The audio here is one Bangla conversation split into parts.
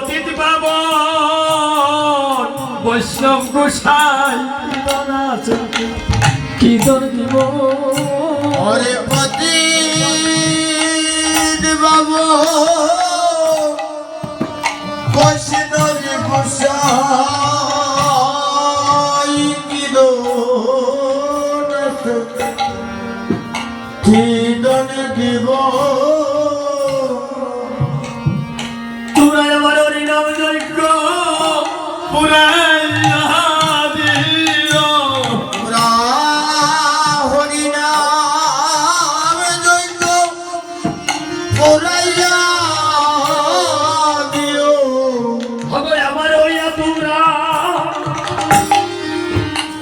পতিত পাবন বৈষ্ণব গোসাই আছে কীর্তন দিব? ওরে পতি বাবু গোসাই কীর্তন দিব? তোমরা।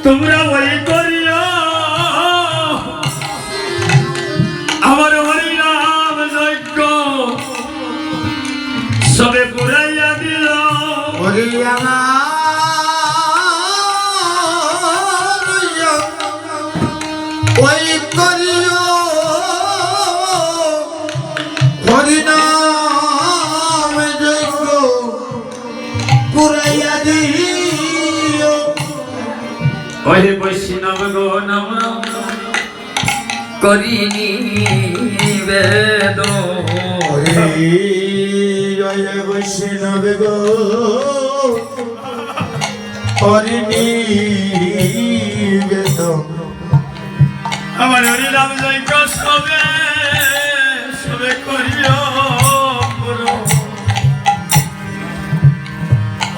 তোমরা ওই করিয়া। আমার হরিনাম যজ্ঞ সবে পুরাইয়া দিল। হরিয়ানা ওরে বৈষ্ণব গো নম করিনি বেদ হরি বৈষ্ণব গো হরিণী বেদ আমার হরিনাম যজ্ঞ সবে সবে করিও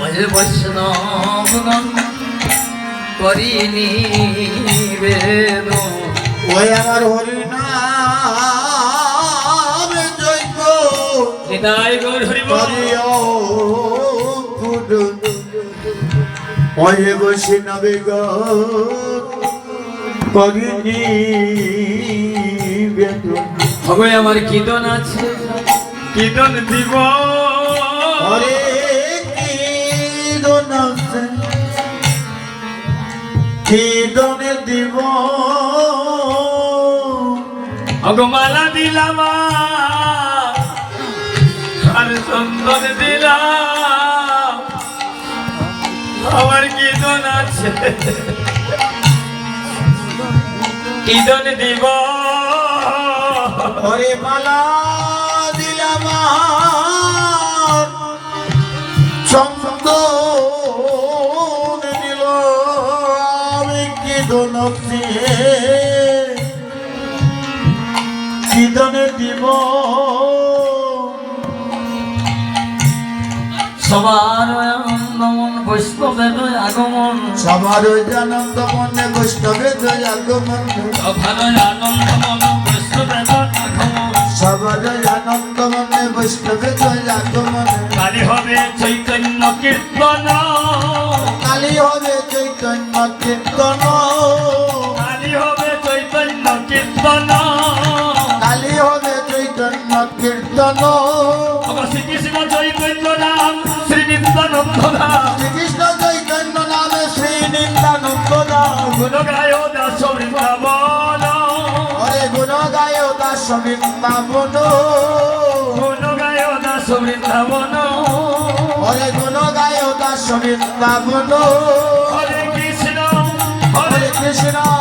ওরে বৈষ্ণব গণ করিনি বেদ ওই আমার হরিনাম জৈব নিতাই গৌর হরিব হরিও গুরু ওই বৈষ্ণব গো। হবে আমার কীর্তন আছে? কীর্তন দিব? হরে কীর্তন কীর্তন দিব? অগমালা দিলাম আর চন্দন দিলাম। আমার কীর্তন আছে? কীর্তন দিব। হরে মালা দিলাম চন্দন দিল আমি কীর্তন দিব। সবার নমন বৈষ্ণবের আগমন। সবার আনন্দ মনে বৈষ্ণবের আগমন। সবার আনন্দ মন বৈষ্ণবের আগমন। সবার আনন্দ মনে বৈষ্ণবের আগমন। কালী হবে চৈতন্য কীর্তন। কালী হবে চৈতন্য কীর্তন। কালী হবে চৈতন্য কীর্তন। কালী হবে চৈতন্য কীর্তন। শ্রীকৃষ্ণ চৈতন্য নাম শ্রী নিত্যানন্দ বৃন্দাবন গুণ গায় দাস বৃন্দাবন হরে গুণ গায় দাস বৃন্দাবন হরে কৃষ্ণ হরে কৃষ্ণ।